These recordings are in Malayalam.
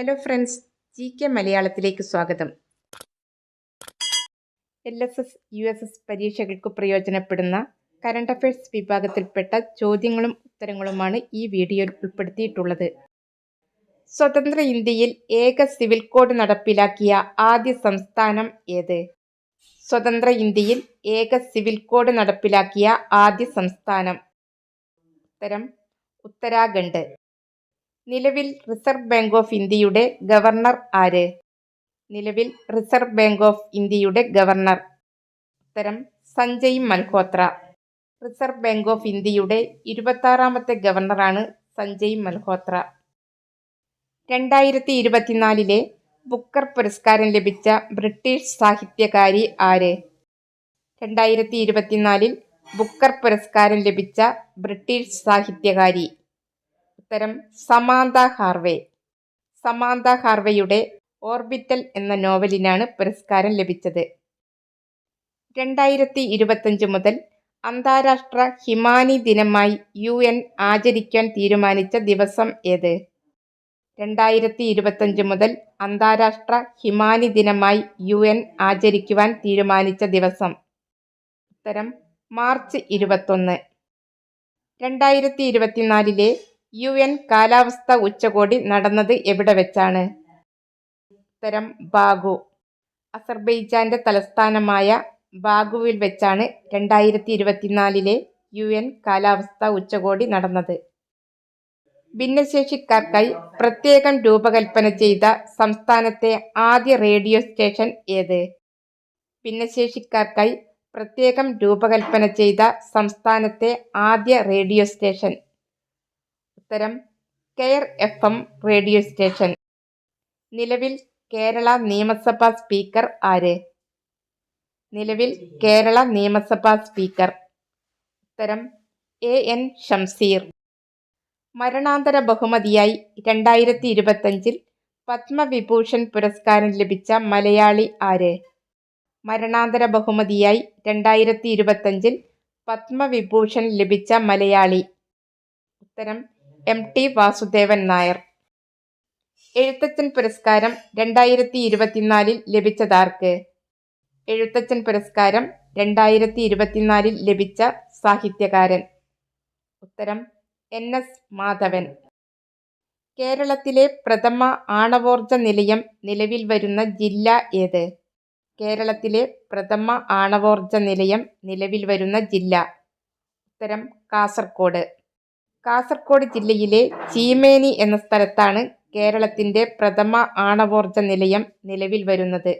ഹലോ ഫ്രണ്ട്സ് ജി കെ മലയാളത്തിലേക്ക് സ്വാഗതം. L S S U S S പരീക്ഷകൾക്ക് പ്രയോജനപ്പെടുന്ന കറണ്ട് അഫയേഴ്സ് വിഭാഗത്തിൽപ്പെട്ട ചോദ്യങ്ങളും ഉത്തരങ്ങളുമാണ് ഈ വീഡിയോയിൽ ഉൾപ്പെടുത്തിയിട്ടുള്ളത്. സ്വതന്ത്ര ഇന്ത്യയിൽ ഏക സിവിൽ കോഡ് നടപ്പിലാക്കിയ ആദ്യ സംസ്ഥാനം ഏത്? സ്വതന്ത്ര ഇന്ത്യയിൽ ഏക സിവിൽ കോഡ് നടപ്പിലാക്കിയ ആദ്യ സംസ്ഥാനം. ഉത്തരം ഉത്തരാഖണ്ഡ്. നിലവിൽ റിസർവ് ബാങ്ക് ഓഫ് ഇന്ത്യയുടെ ഗവർണർ ആര്? നിലവിൽ റിസർവ് ബാങ്ക് ഓഫ് ഇന്ത്യയുടെ ഗവർണർ. ഉത്തരം Sanjay Malhotra. Reserve Bank of ഇന്ത്യയുടെ ഇരുപത്താറാമത്തെ ഗവർണറാണ് സഞ്ജയ് മൽഹോത്ര. രണ്ടായിരത്തി ഇരുപത്തിനാലിലെ ബുക്കർ പുരസ്കാരം ലഭിച്ച ബ്രിട്ടീഷ് സാഹിത്യകാരി ആര്? രണ്ടായിരത്തി ഇരുപത്തിനാലിൽ ബുക്കർ പുരസ്കാരം ലഭിച്ച ബ്രിട്ടീഷ് സാഹിത്യകാരി. ഉത്തരം സമാന്ത ഹാർവേ. സമാന്ത ഹാർവേയുടെ ഓർബിറ്റൽ എന്ന നോവലിനാണ് പുരസ്കാരം ലഭിച്ചത്. രണ്ടായിരത്തി ഇരുപത്തഞ്ച് മുതൽ അന്താരാഷ്ട്ര ഹിമാനി ദിനമായി യു എൻ ആചരിക്കാൻ തീരുമാനിച്ച ദിവസം ഏത്? രണ്ടായിരത്തി ഇരുപത്തഞ്ച് മുതൽ അന്താരാഷ്ട്ര ഹിമാനി ദിനമായി യു എൻ ആചരിക്കുവാൻ തീരുമാനിച്ച ദിവസം. ഉത്തരം മാർച്ച് ഇരുപത്തൊന്ന്. രണ്ടായിരത്തി ഇരുപത്തിനാലിലെ യു എൻ കാലാവസ്ഥ ഉച്ചകോടി നടന്നത് എവിടെ വെച്ചാണ്? ഉത്തരം ബാഗു. അസർബൈജാന്റെ തലസ്ഥാനമായ ബാഗുവിൽ വെച്ചാണ് രണ്ടായിരത്തി ഇരുപത്തിനാലിലെ യു എൻ കാലാവസ്ഥ ഉച്ചകോടി നടന്നത്. ഭിന്നശേഷിക്കാർക്കായി പ്രത്യേകം രൂപകൽപ്പന ചെയ്ത സംസ്ഥാനത്തെ ആദ്യ റേഡിയോ സ്റ്റേഷൻ ഏത്? ഭിന്നശേഷിക്കാർക്കായി പ്രത്യേകം രൂപകൽപ്പന ചെയ്ത സംസ്ഥാനത്തെ ആദ്യ റേഡിയോ സ്റ്റേഷൻ ഉത്തരം care F M radio station. നിലവിൽ കേരള നിയമസഭാ സ്പീക്കർ ആര്? നിലവിൽ കേരള നിയമസഭാ സ്പീക്കർ. ഉത്തരം എ എൻ ഷംസീർ മരണാന്തര ബഹുമതിയായി രണ്ടായിരത്തി ഇരുപത്തഞ്ചിൽ പത്മവിഭൂഷൺ പുരസ്കാരം ലഭിച്ച മലയാളി ആര്? മരണാന്തര ബഹുമതിയായി രണ്ടായിരത്തി ഇരുപത്തഞ്ചിൽ പത്മവിഭൂഷൺ ലഭിച്ച മലയാളി. ഉത്തരം എം ടി വാസുദേവൻ നായർ. എഴുത്തച്ഛൻ പുരസ്കാരം രണ്ടായിരത്തി ഇരുപത്തിനാലിൽ ലഭിച്ചതാർക്ക്? എഴുത്തച്ഛൻ പുരസ്കാരം രണ്ടായിരത്തി ഇരുപത്തിനാലിൽ ലഭിച്ച സാഹിത്യകാരൻ. ഉത്തരം എൻ എസ് മാധവൻ. കേരളത്തിലെ പ്രഥമ ആണവോർജ നിലയം നിലവിൽ വരുന്ന ജില്ല ഏത്? കേരളത്തിലെ പ്രഥമ ആണവോർജ നിലയം നിലവിൽ വരുന്ന ജില്ല. ഉത്തരം കാസർഗോഡ് കാസർഗോഡ് ജില്ലയിലെ ചീമേനി എന്ന സ്ഥലത്താണ് കേരളത്തിന്റെ പ്രഥമ ആണവോർജ നിലയം നിലവിൽ വരുന്നത്.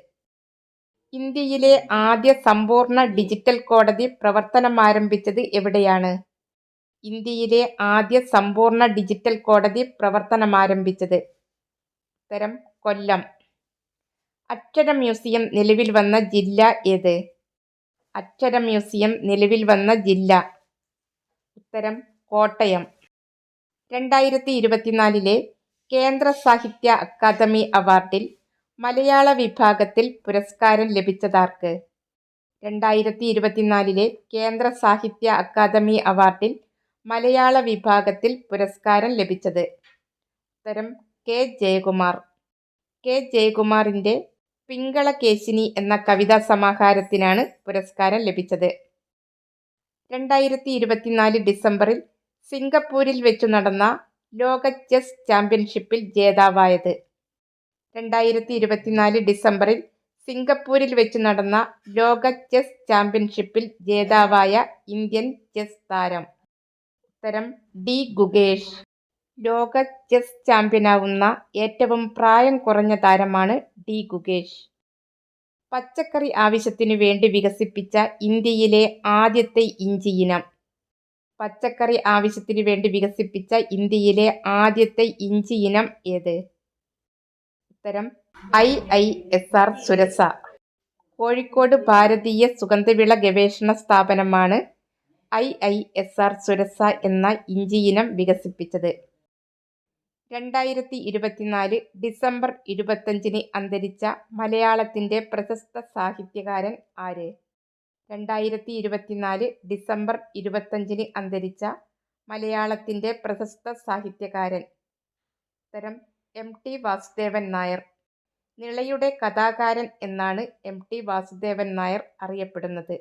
ഇന്ത്യയിലെ ആദ്യ സമ്പൂർണ ഡിജിറ്റൽ കോടതി പ്രവർത്തനമാരംഭിച്ചത് എവിടെയാണ്? ഇന്ത്യയിലെ ആദ്യ സമ്പൂർണ ഡിജിറ്റൽ കോടതി പ്രവർത്തനമാരംഭിച്ചത് ഉത്തരം കൊല്ലം. അക്ഷര മ്യൂസിയം നിലവിൽ വന്ന ജില്ല ഏത്? അക്ഷര മ്യൂസിയം നിലവിൽ വന്ന ജില്ല. ഉത്തരം കോട്ടയം. രണ്ടായിരത്തി ഇരുപത്തിനാലിലെ കേന്ദ്ര സാഹിത്യ അക്കാദമി അവാർഡിൽ മലയാള വിഭാഗത്തിൽ പുരസ്കാരം ലഭിച്ചതാർക്ക്? രണ്ടായിരത്തി ഇരുപത്തിനാലിലെ കേന്ദ്ര സാഹിത്യ അക്കാദമി അവാർഡിൽ മലയാള വിഭാഗത്തിൽ പുരസ്കാരം ലഭിച്ചത് ഉത്തരം കെ ജയകുമാർ. കെ ജയകുമാറിന്റെ പിങ്കള കേശിനി എന്ന കവിതാ സമാഹാരത്തിനാണ് പുരസ്കാരം ലഭിച്ചത്. രണ്ടായിരത്തി ഇരുപത്തിനാല് ഡിസംബറിൽ സിംഗപ്പൂരിൽ വെച്ചു നടന്ന ലോക ചെസ് ചാമ്പ്യൻഷിപ്പിൽ ജേതാവായത്. രണ്ടായിരത്തി ഇരുപത്തിനാല് ഡിസംബറിൽ സിംഗപ്പൂരിൽ വെച്ച് നടന്ന ലോക ചെസ് ചാമ്പ്യൻഷിപ്പിൽ ജേതാവായ ഇന്ത്യൻ ചെസ് താരം. ഉത്തരം ഡി ഗുഗേഷ് ലോക ചെസ് ചാമ്പ്യനാവുന്ന ഏറ്റവും പ്രായം കുറഞ്ഞ താരമാണ് ഡി ഗുഗേഷ് പച്ചക്കറി ആവശ്യത്തിനു വേണ്ടി വികസിപ്പിച്ച ഇന്ത്യയിലെ ആദ്യത്തെ ഇഞ്ചി ഇനം. പച്ചക്കറി ആവശ്യത്തിനു വേണ്ടി വികസിപ്പിച്ച ഇന്ത്യയിലെ ആദ്യത്തെ ഇഞ്ചി ഇനം ഏത്? ഉത്തരം I I S R Surasa. Kozhikode ഭാരതീയ സുഗന്ധവിള ഗവേഷണ സ്ഥാപനമാണ് I I S R Surasa എന്ന ഇഞ്ചി ഇനം വികസിപ്പിച്ചത്. രണ്ടായിരത്തി ഇരുപത്തിനാല് ഡിസംബർ ഇരുപത്തഞ്ചിന് അന്തരിച്ച മലയാളത്തിന്റെ പ്രശസ്ത സാഹിത്യകാരൻ ആര്? രണ്ടായിരത്തി ഇരുപത്തിനാല് ഡിസംബർ ഇരുപത്തഞ്ചിന് അന്തരിച്ച മലയാളത്തിന്റെ പ്രശസ്ത സാഹിത്യകാരൻ. ഉത്തരം എം. ടി. വാസുദേവൻ നായർ. നിളയുടെ കഥാകാരൻ എന്നാണ് എം. ടി. വാസുദേവൻ നായർ അറിയപ്പെടുന്നത്.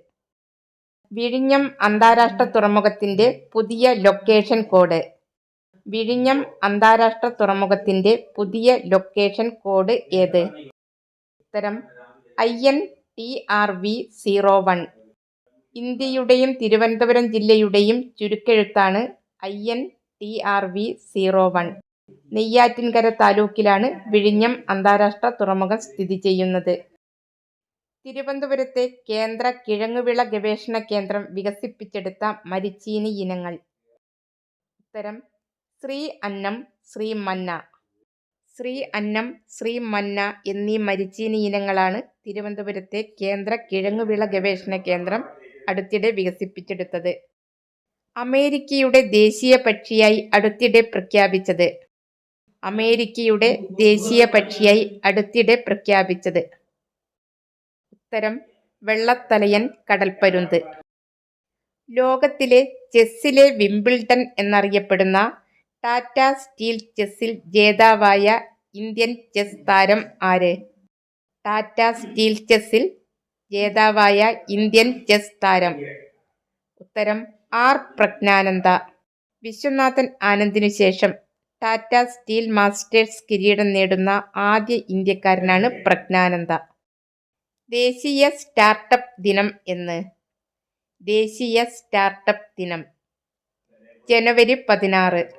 വിഴിഞ്ഞം അന്താരാഷ്ട്ര തുറമുഖത്തിന്റെ പുതിയ ലൊക്കേഷൻ കോഡ്. വിഴിഞ്ഞം അന്താരാഷ്ട്ര തുറമുഖത്തിന്റെ പുതിയ ലൊക്കേഷൻ കോഡ് ഏത്? ഉത്തരം I N T R V zero one. ഇന്ത്യയുടെയും തിരുവനന്തപുരം ജില്ലയുടെയും ചുരുക്കെഴുത്താണ് I N T R V zero one. Neyyattinkara താലൂക്കിലാണ് വിഴിഞ്ഞം അന്താരാഷ്ട്ര തുറമുഖം സ്ഥിതി ചെയ്യുന്നത്. തിരുവനന്തപുരത്തെ കേന്ദ്ര കിഴങ്ങുവിള ഗവേഷണ കേന്ദ്രം വികസിപ്പിച്ചെടുത്ത മരിച്ചീനി ഇനങ്ങൾ. ഉത്തരം ശ്രീ അന്നം ശ്രീ മന്ന. ശ്രീ അന്നം ശ്രീ മന്ന എന്നീ മരിച്ചീനി ഇനങ്ങളാണ് തിരുവനന്തപുരത്തെ കേന്ദ്ര കിഴങ്ങുവിള ഗവേഷണ കേന്ദ്രം അടുത്തിടെ വികസിപ്പിച്ചെടുത്തത്. അമേരിക്കയുടെ ദേശീയ പക്ഷിയായി അടുത്തിടെ പ്രഖ്യാപിച്ചത്. അമേരിക്കയുടെ ദേശീയ പക്ഷിയായി അടുത്തിടെ പ്രഖ്യാപിച്ചത്. ഉത്തരം വെള്ളത്തലയൻ കടൽപ്പരുന്ത് ലോകത്തിലെ ചെസ്സിലെ വിംബിൾട്ടൺ എന്നറിയപ്പെടുന്ന ടാറ്റ സ്റ്റീൽ ചെസ്സിൽ ജേതാവായ ഇന്ത്യൻ ചെസ് താരം ആര്? ടാറ്റ സ്റ്റീൽ ചെസ്സിൽ ജേതാവായ ഇന്ത്യൻ ചെസ് താരം. ഉത്തരം ആർ പ്രജ്ഞാനന്ദ. വിശ്വനാഥൻ ആനന്ദിനു ശേഷം ടാറ്റ സ്റ്റീൽ മാസ്റ്റേഴ്സ് കിരീടം നേടുന്ന ആദ്യ ഇന്ത്യക്കാരനാണ് പ്രജ്ഞാനന്ദ. ദേശീയ സ്റ്റാർട്ടപ്പ് ദിനം എന്ന്. ദേശീയ സ്റ്റാർട്ടപ്പ് ദിനം. ജനുവരി പതിനാറ്.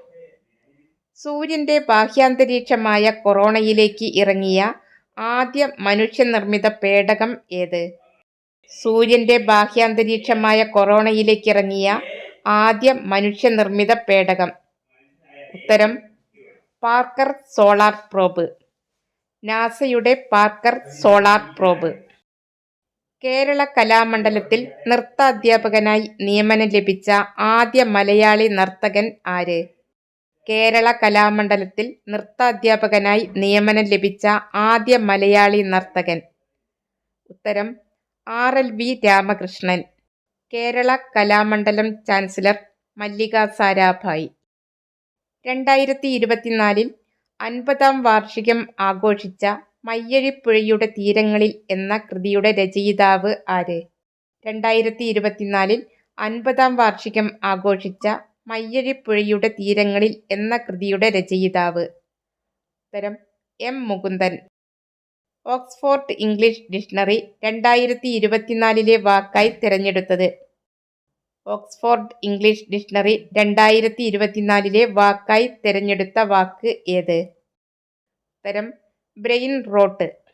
സൂര്യന്റെ ബാഹ്യാന്തരീക്ഷമായ കൊറോണയിലേക്ക് ഇറങ്ങിയ ആദ്യ മനുഷ്യനിർമ്മിത പേടകം ഏത്? സൂര്യന്റെ ബാഹ്യാന്തരീക്ഷമായ കൊറോണയിലേക്ക് ഇറങ്ങിയ ആദ്യ മനുഷ്യനിർമ്മിത പേടകം. ഉത്തരം പാർക്കർ സോളാർ പ്രോബ്. നാസയുടെ പാർക്കർ സോളാർ പ്രോബ്. കേരള കലാമണ്ഡലത്തിൽ നൃത്താധ്യാപകനായി നിയമനം ലഭിച്ച ആദ്യ മലയാളി നർത്തകൻ ആര്? കേരള കലാമണ്ഡലത്തിൽ നൃത്താധ്യാപകനായി നിയമനം ലഭിച്ച ആദ്യ മലയാളി നർത്തകൻ. ഉത്തരം R. L. V. Ramakrishnan. Kerala Kalamandalam chancellor Mallika Sarabhai. രണ്ടായിരത്തി ഇരുപത്തിനാലിൽ അൻപതാം വാർഷികം ആഘോഷിച്ച മയ്യഴിപ്പുഴയുടെ തീരങ്ങളിൽ എന്ന കൃതിയുടെ രചയിതാവ് ആര്? രണ്ടായിരത്തി ഇരുപത്തിനാലിൽ അൻപതാം വാർഷികം ആഘോഷിച്ച മയ്യഴിപ്പുഴയുടെ തീരങ്ങളിൽ എന്ന കൃതിയുടെ രചയിതാവ്. ഉത്തരം M. Mukundan. Oxford English dictionary രണ്ടായിരത്തി ഇരുപത്തിനാലിലെ വാക്കായി തിരഞ്ഞെടുത്തത്. ഓക്സ്ഫോർഡ് ഇംഗ്ലീഷ് ഡിക്ഷണറി രണ്ടായിരത്തി ഇരുപത്തിനാലിലെ വാക്കായി തിരഞ്ഞെടുത്ത വാക്ക് ഏത്? ഉത്തരം ബ്രെയിൻ റോട്ട്.